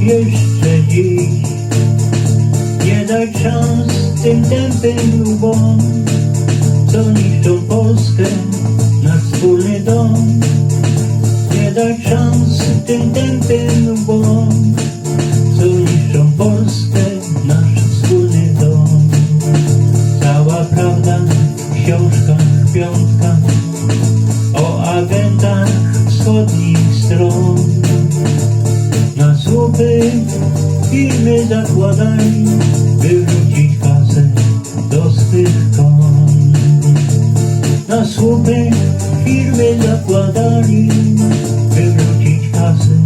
jeszcze dziś. Nie daj szans tym tępym lubom, co niszczą Polskę, nasz wspólny dom. Nie daj szans tym tępym lubom, co niszczą Polskę, nasz wspólny dom. Cała prawda w książkach, piątka, o agentach wschodnich stron. Słupy firmy zakładali, by wrócić kasę do swych kon. Na słupy firmy zakładali, by wrócić kasę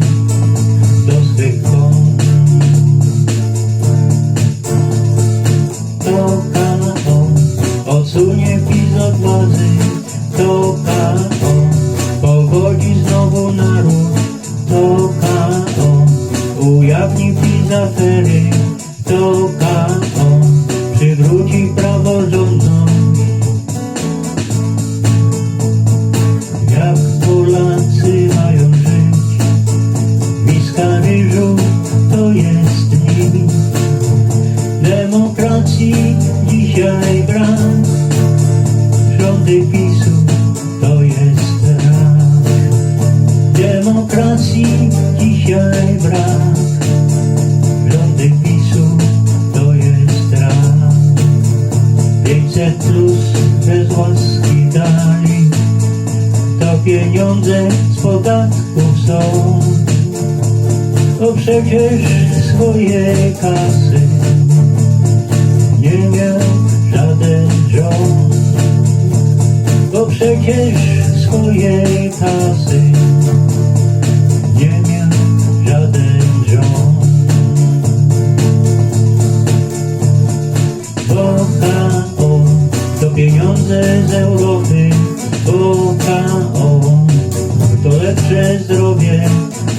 do swych kon. To KO odsunie PiS od władzy, to KO afery, to KO przywróci praworządność. Jak Polacy mają żyć, miska ryżu to jest nim. Demokracji dzisiaj brak, rządy PiSu to jest rak. Demokracji dzisiaj brak, 500 plus bez łaski dali, to pieniądze z podatków są. To przecież swoje kasy nie miał żaden rząd. To przecież swojej kasy nie pieniądze z Europy, bo KO to lepsze zdrowie,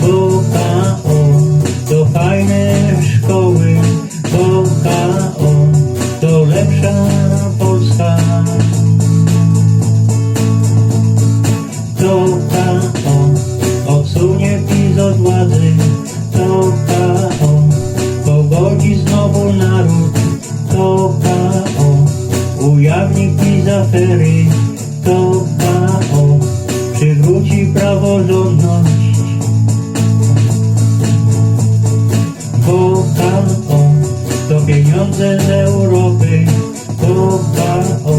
bo KO to fajne ujawni PiS afery, to KO przywróci praworządność. Bo KO to pieniądze z Europy, to KO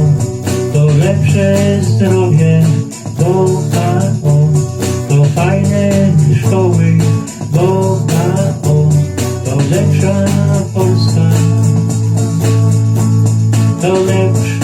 to lepsze zdrowie, bo KO to fajne szkoły, bo KO to lepsza the lips.